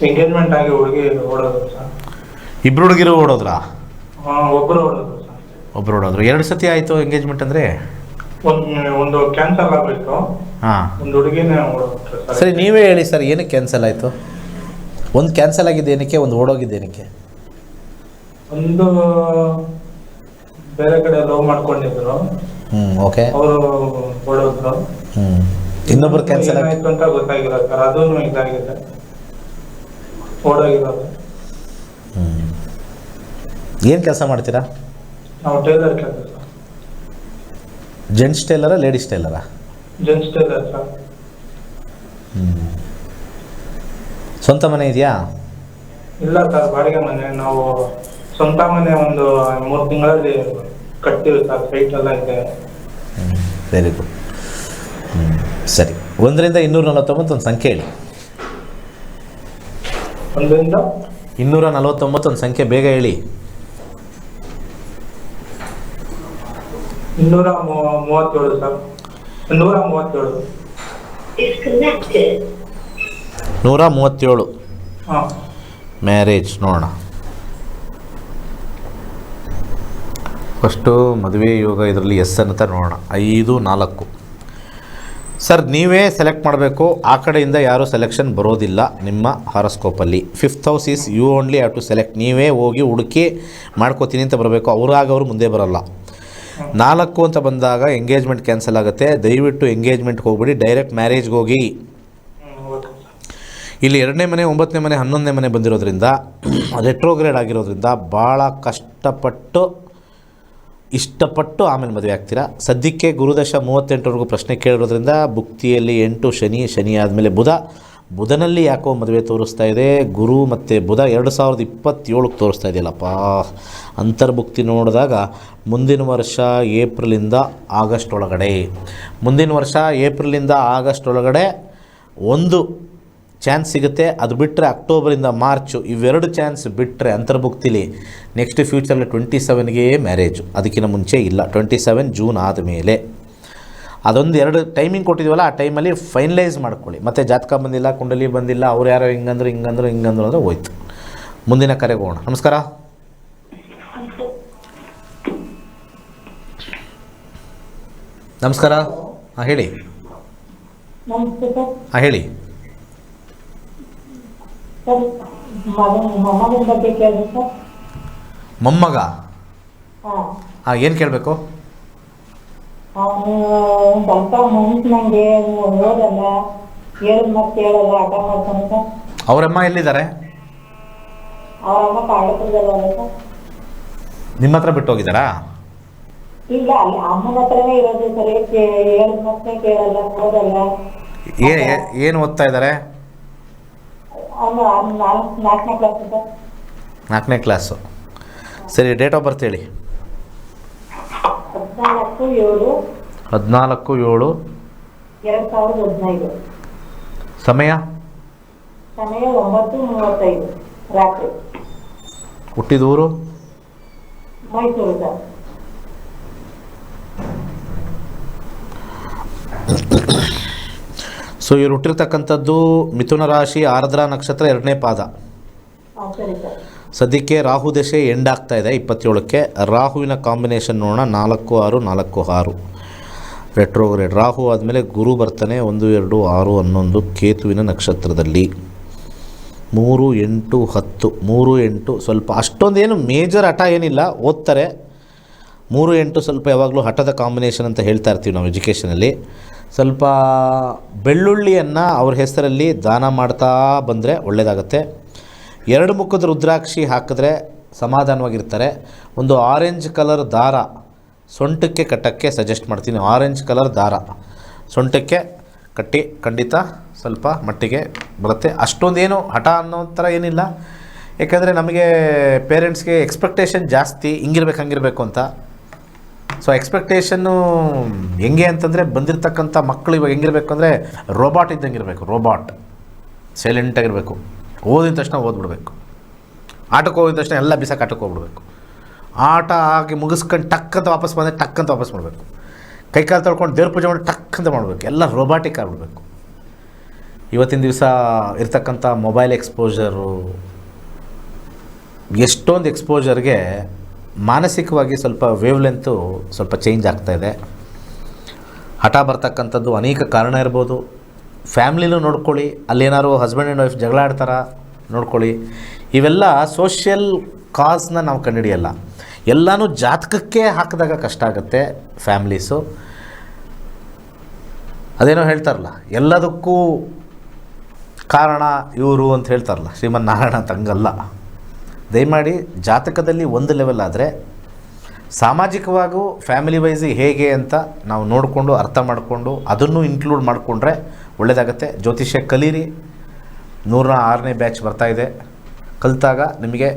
ಎಂಗೇಜ್ಮೆಂಟ್ ಆಗಿ ಹುಡುಗಿ ಓಡೋದು ಸರ್. ಇಬ್ರು ಹುಡುಗಿರು ಓಡೋದ್ರಾ? ಆ, ಒಬ್ರು ಓಡೋದ್ರು. ಎರಡು ಸತಿ ಆಯಿತು ಎಂಗೇಜ್ಮೆಂಟ್ ಅಂದರೆ? ಒಂದು ಕ್ಯಾನ್ಸಲ್ ಆಗೋಯ್ತು ಹಾಂ. ಒಂದು ಹುಡುಗಿನೇ ಸರ್. ನೀವೇ ಹೇಳಿ ಸರ್ ಏನಕ್ಕೆ ಕ್ಯಾನ್ಸಲ್ ಆಯಿತು? ಒಂದು ಕ್ಯಾನ್ಸಲ್ ಆಗಿದ್ದು ಏನಕ್ಕೆ ಒಂದು ಓಡೋಗಿದ್ದು ಏನಕ್ಕೆ? ಒಂದು ಬೇರೆ ಕಡೆ ಲವ್ ಮಾಡ್ಕೊಂಡಿದ್ರು. ಹ್ಞೂ ಓಕೆ ಅವರು ಓಡೋದ್ರು. ಹ್ಞೂ ಇನ್ನೊಬ್ರು ಕ್ಯಾನ್ಸಲ್ ಆಯ್ತು ಅಂತ ಗೊತ್ತಾಗಿಲ್ಲ ಸರ್ ಅದೂ ಇದಾಗಿದೆ. ಓಡೋಗಿರೋದು. ಏನು ಕೆಲಸ ಮಾಡ್ತೀರಾ? ನಾವು ಟೈಲರ್ ಕೆಲಸ. Sir gents tailor ladies tailor? Gents tailor sir. ಸ್ವಂತ ಮನೆ ಇದೆಯಾ? ಇಲ್ಲ ಸರ್ ಬಾಡಿಗೆ ಮನೆ. ನಾವು ಸ್ವಂತ ಮನೆ ಒಂದು ಮೂರು ತಿಂಗಳಲ್ಲಿ ಕಟ್ತೀವಿ ಸರ್ ಸೈಟ್ ಎಲ್ಲ ಇದೆ. ವೆರಿ ಗುಡ್ ಸರಿ. ಒಂದರಿಂದ ಇನ್ನೂರ ನಲವತ್ತೊಂಬತ್ತು ಒಂದು ಸಂಖ್ಯೆ ಹೇಳಿ. ಒಂದರಿಂದ ಇನ್ನೂರ ನಲವತ್ತೊಂಬತ್ತೊಂದು ಸಂಖ್ಯೆ ಬೇಗ ಹೇಳಿ. ಇನ್ನೂರ ಮೂ- ಮೂವತ್ತೇಳು ಸರ್. ನೂರ ಮೂವತ್ತೇಳು ನೂರ ಮೂವತ್ತೇಳು ಮ್ಯಾರೇಜ್ ನೋಡೋಣ. ಫಸ್ಟು ಮದುವೆ ಯೋಗ ಇದರಲ್ಲಿ ಎಸ್ ಅಂತ ನೋಡೋಣ. ಐದು ನಾಲ್ಕು. ಸರ್, ನೀವೇ ಸೆಲೆಕ್ಟ್ ಮಾಡಬೇಕು. ಆ ಕಡೆಯಿಂದ ಯಾರೂ ಸೆಲೆಕ್ಷನ್ ಬರೋದಿಲ್ಲ ನಿಮ್ಮ ಹಾರಸ್ಕೋಪಲ್ಲಿ fifth house is you only have to select ನೀವೇ ಹೋಗಿ ಹುಡುಕಿ ಮಾಡ್ಕೋತೀನಿ ಅಂತ ಬರಬೇಕು. ಅವ್ರಾಗ ಅವರು ಮುಂದೆ ಬರೋಲ್ಲ. ನಾಲ್ಕು ಅಂತ ಬಂದಾಗ ಎಂಗೇಜ್ಮೆಂಟ್ ಕ್ಯಾನ್ಸಲ್ ಆಗುತ್ತೆ. ದಯವಿಟ್ಟು ಎಂಗೇಜ್ಮೆಂಟ್ಗೆ ಹೋಗ್ಬಿಡಿ. ಡೈರೆಕ್ಟ್ ಮ್ಯಾರೇಜ್ಗೆ ಹೋಗಿ. ಇಲ್ಲಿ ಎರಡನೇ ಮನೆ, ಒಂಬತ್ತನೇ ಮನೆ, ಹನ್ನೊಂದನೇ ಮನೆ ಬಂದಿರೋದ್ರಿಂದ ರೆಟ್ರೋಗ್ರೇಡ್ ಆಗಿರೋದ್ರಿಂದ ಭಾಳ ಕಷ್ಟಪಟ್ಟು ಇಷ್ಟಪಟ್ಟು ಆಮೇಲೆ ಮದುವೆ ಆಗ್ತೀರಾ? ಸದ್ಯಕ್ಕೆ ಗುರುದಶ ಮೂವತ್ತೆಂಟರವರೆಗೂ ಪ್ರಶ್ನೆ ಕೇಳಿರೋದ್ರಿಂದ ಭುಕ್ತಿಯಲ್ಲಿ ಎಂಟು ಶನಿ ಶನಿ ಆದಮೇಲೆ ಬುಧ. ಬುಧನಲ್ಲಿ ಯಾಕೋ ಮದುವೆ ತೋರಿಸ್ತಾ ಇದೆ. ಗುರು ಮತ್ತು ಬುಧ ಎರಡು ಸಾವಿರದ ಇಪ್ಪತ್ತೇಳಕ್ಕೆ ತೋರಿಸ್ತಾ ಇದೆಯಲ್ಲಪ್ಪ. ಅಂತರ್ಭುಕ್ತಿ ನೋಡಿದಾಗ ಮುಂದಿನ ವರ್ಷ ಏಪ್ರಿಲಿಂದ ಆಗಸ್ಟ್ ಒಳಗಡೆ ಮುಂದಿನ ವರ್ಷ ಏಪ್ರಿಲಿಂದ ಆಗಸ್ಟ್ ಒಳಗಡೆ ಒಂದು ಚಾನ್ಸ್ ಸಿಗುತ್ತೆ. ಅದು ಬಿಟ್ಟರೆ ಅಕ್ಟೋಬರಿಂದ ಮಾರ್ಚು ಇವೆರಡು ಚಾನ್ಸ್ ಬಿಟ್ಟರೆ ಅಂತರ್ಭುಕ್ತಿಲಿ ನೆಕ್ಸ್ಟ್ ಫ್ಯೂಚರಲ್ಲಿ ಟ್ವೆಂಟಿ ಸೆವೆನ್ಗೆ ಮ್ಯಾರೇಜು ಅದಕ್ಕಿಂತ ಮುಂಚೆ ಇಲ್ಲ. ಟ್ವೆಂಟಿ ಸೆವೆನ್ ಜೂನ್ ಆದಮೇಲೆ. ಅದೊಂದು ಎರಡು ಟೈಮಿಂಗ್ ಕೊಟ್ಟಿದ್ದೀವಲ್ಲ ಆ ಟೈಮಲ್ಲಿ ಫೈನಲೈಸ್ ಮಾಡ್ಕೊಳ್ಳಿ. ಮತ್ತು ಜಾತಕ ಬಂದಿಲ್ಲ ಕುಂಡಲಿ ಬಂದಿಲ್ಲ ಅವ್ರು ಯಾರೋ ಹಿಂಗಂದ್ರು ಹಿಂಗಂದ್ರು ಹಿಂಗಂದ್ರು ಅಂದರೆ ಹೋಯ್ತು. ಮುಂದಿನ ಕರೆಗೆ ಹೋಗೋಣ. ನಮಸ್ಕಾರ. ನಮಸ್ಕಾರ. ಹಾಂ ಹೇಳಿ. ಹಾಂ ಹೇಳಿ ಸರ್ ಮಗನ ಮೊಮ್ಮಗನ ಬಗ್ಗೆ ಕೇಳಿದೆ ಸರ್ ಮೊಮ್ಮಗ? ಹಾಂ. ಏನು ಕೇಳಬೇಕು? ಅವರಮ್ಮ ಎಲ್ಲಿದ್ದಾರೆ? ನಿಮ್ಮ ಹತ್ರ ಬಿಟ್ಟು ಹೋಗಿದ್ದಾರಾ ಇಲ್ಲ ಅಮ್ಮನ ಹತ್ರನೇ ಇರೋದು ಸರಿ ಹೇಳಿದ ಮತ್ತೆ ಕೇಳಲ್ಲ ಓದಲ್ಲ. ಏನು ಓದ್ತಾ ಇದ್ದಾರೆ? ನಾಲ್ಕನೇ ಕ್ಲಾಸ್ ಸರಿ ಡೇಟ್ ಆಫ್ ಬರ್ತ್ ಹೇಳಿ. ಹದಿನಾಲ್ಕು ಏಳು. ಹದಿನಾಲ್ಕು ಏಳು. ಎರಡು ಸಾವಿರದ ಹದಿನೈದು. ಸಮಯ? ಸಮಯ ಒಂಬತ್ತು ಮೂವತ್ತೈದು. ರಾತ್ರಿ. ಹುಟ್ಟಿದ ಊರು? ಮೈಸೂರು ಸೊ ಇವ್ರು ಹುಟ್ಟಿರ್ತಕ್ಕಂಥದ್ದು ಮಿಥುನ ರಾಶಿ ಆರ್ದ್ರ ನಕ್ಷತ್ರ ಎರಡನೇ ಪಾದ. ಸದ್ಯಕ್ಕೆ ರಾಹು ದಶೆ ಎಂಡ್ ಆಗ್ತಾ ಇದೆ ಇಪ್ಪತ್ತೇಳಕ್ಕೆ. ರಾಹುವಿನ ಕಾಂಬಿನೇಷನ್ ನೋಡೋಣ. ನಾಲ್ಕು ಆರು ನಾಲ್ಕು ಆರು. ರೆಟ್ರೋಗ್ರೇಡ್ ರಾಹು ಆದಮೇಲೆ ಗುರು ಬರ್ತಾನೆ. ಒಂದು ಎರಡು ಆರು ಹನ್ನೊಂದು ಕೇತುವಿನ ನಕ್ಷತ್ರದಲ್ಲಿ. ಮೂರು ಎಂಟು ಹತ್ತು. ಮೂರು ಎಂಟು ಸ್ವಲ್ಪ ಅಷ್ಟೊಂದೇನು ಮೇಜರ್ ಹಠ ಏನಿಲ್ಲ. ಓದ್ತಾರೆ. ಮೂರು ಎಂಟು ಸ್ವಲ್ಪ ಯಾವಾಗಲೂ ಹಠದ ಕಾಂಬಿನೇಷನ್ ಅಂತ ಹೇಳ್ತಾ ಇರ್ತೀವಿ ನಾವು ಎಜುಕೇಷನಲ್ಲಿ ಸ್ವಲ್ಪ ಬೆಳ್ಳುಳ್ಳಿಯನ್ನು ಅವ್ರ ಹೆಸರಲ್ಲಿ ದಾನ ಮಾಡ್ತಾ ಬಂದರೆ ಒಳ್ಳೆಯದಾಗತ್ತೆ ಎರಡು ಮುಖದ ರುದ್ರಾಕ್ಷಿ ಹಾಕಿದ್ರೆ ಸಮಾಧಾನವಾಗಿರ್ತಾರೆ. ಒಂದು ಆರೆಂಜ್ ಕಲರ್ ದಾರ ಸೊಂಟಕ್ಕೆ ಕಟ್ಟೋಕ್ಕೆ ಸಜೆಸ್ಟ್ ಮಾಡ್ತೀನಿ. ಆರೆಂಜ್ ಕಲರ್ ದಾರ ಸೊಂಟಕ್ಕೆ ಕಟ್ಟಿ ಖಂಡಿತ ಸ್ವಲ್ಪ ಮಟ್ಟಿಗೆ ಬರುತ್ತೆ. ಅಷ್ಟೊಂದೇನು ಹಠ ಅನ್ನೋ ಥರ ಏನಿಲ್ಲ. ಯಾಕಂದರೆ ನಮಗೆ ಪೇರೆಂಟ್ಸ್ಗೆ ಎಕ್ಸ್ಪೆಕ್ಟೇಷನ್ ಜಾಸ್ತಿ, ಹಿಂಗಿರ್ಬೇಕು, ಹಂಗಿರಬೇಕು ಅಂತ. ಸೊ ಎಕ್ಸ್ಪೆಕ್ಟೇಷನ್ನು ಹೆಂಗೆ ಅಂತಂದರೆ ಬಂದಿರತಕ್ಕಂಥ ಮಕ್ಕಳು ಇವಾಗ ಹೆಂಗಿರಬೇಕು ಅಂದರೆ ರೋಬಾಟ್ ಇದ್ದಂಗೆ ಇರಬೇಕು ರೋಬಾಟ್ ಸೈಲೆಂಟಾಗಿರಬೇಕು ಓದಿದ ತಕ್ಷಣ ಓದ್ಬಿಡ್ಬೇಕು. ಆಟಕ್ಕೆ ಹೋಗಿದ ತಕ್ಷಣ ಎಲ್ಲ ಬಿಸಾಕ ಆಟಕ್ಕೆ ಹೋಗ್ಬಿಡ್ಬೇಕು. ಆಟ ಆಗಿ ಮುಗಿಸ್ಕೊಂಡು ಟಕ್ ಅಂತ ವಾಪಸ್ ಬಂದರೆ ಟಕ್ ಅಂತ ವಾಪಸ್ ಮಾಡಬೇಕು. ಕೈಕಾಲು ತೊಳ್ಕೊಂಡು ದೇವ್ರ ಪೂಜೆ ಮಾಡಿ ಟಕ್ ಅಂತ ಮಾಡಬೇಕು. ಎಲ್ಲ ರೋಬಾಟಿಕ್ ಆಗಿಬಿಡ್ಬೇಕು. ಇವತ್ತಿನ ದಿವಸ ಇರ್ತಕ್ಕಂಥ ಮೊಬೈಲ್ ಎಕ್ಸ್ಪೋಜರು ಎಷ್ಟೊಂದು ಎಕ್ಸ್ಪೋಜರ್ಗೆ ಮಾನಸಿಕವಾಗಿ ಸ್ವಲ್ಪ ವೇವ್ ಲೆಂತು ಸ್ವಲ್ಪ ಚೇಂಜ್ ಆಗ್ತಾ ಇದೆ. ಹಠ ಬರ್ತಕ್ಕಂಥದ್ದು ಅನೇಕ ಕಾರಣ ಇರ್ಬೋದು. ಫ್ಯಾಮ್ಲಿನೂ ನೋಡ್ಕೊಳ್ಳಿ, ಅಲ್ಲೇನಾದ್ರು ಹಸ್ಬೆಂಡ್ ಆ್ಯಂಡ್ ವೈಫ್ ಜಗಳ ಆಡ್ತಾರ ನೋಡ್ಕೊಳ್ಳಿ. ಇವೆಲ್ಲ ಸೋಷಿಯಲ್ ಕಾಸ್ನ ನಾವು ಕಂಡುಹಿಡಿಯಲ್ಲ. ಎಲ್ಲನೂ ಜಾತಕಕ್ಕೆ ಹಾಕಿದಾಗ ಕಷ್ಟ ಆಗುತ್ತೆ ಫ್ಯಾಮ್ಲೀಸು ಅದೇನೋ ಹೇಳ್ತಾರಲ್ಲ, ಎಲ್ಲದಕ್ಕೂ ಕಾರಣ ಇವರು ಅಂತ ಹೇಳ್ತಾರಲ್ಲ ಶ್ರೀಮನ್ ನಾರಾಯಣ ಅಂತ ಹಂಗಲ್ಲ. ದಯಮಾಡಿ ಜಾತಕದಲ್ಲಿ ಒಂದು ಲೆವೆಲ್ ಆದರೆ ಸಾಮಾಜಿಕವಾಗೂ ಫ್ಯಾಮಿಲಿ ವೈಸ್ ಹೇಗೆ ಅಂತ ನಾವು ನೋಡಿಕೊಂಡು ಅರ್ಥ ಮಾಡಿಕೊಂಡು ಅದನ್ನು ಇನ್ಕ್ಲೂಡ್ ಮಾಡಿಕೊಂಡ್ರೆ ಒಳ್ಳೆಯದಾಗುತ್ತೆ ಜ್ಯೋತಿಷ್ಯ ಕಲೀರಿ. ನೂರ ಆರನೇ ಬ್ಯಾಚ್ ಬರ್ತಾ ಇದೆ. ಕಲಿತಾಗ ನಿಮಗೆ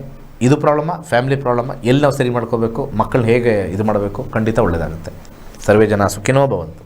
ಇದು ಪ್ರಾಬ್ಲಮ ಫ್ಯಾಮಿಲಿ ಪ್ರಾಬ್ಲಮ ಎಲ್ಲಿ ನಾವು ಸರಿ ಮಾಡ್ಕೋಬೇಕು, ಮಕ್ಕಳನ್ನ ಹೇಗೆ ಇದು ಮಾಡಬೇಕು ಖಂಡಿತ ಒಳ್ಳೆಯದಾಗುತ್ತೆ ಸರ್ವೇ ಜನ ಸುಖಿನೋ ಭವಂತು.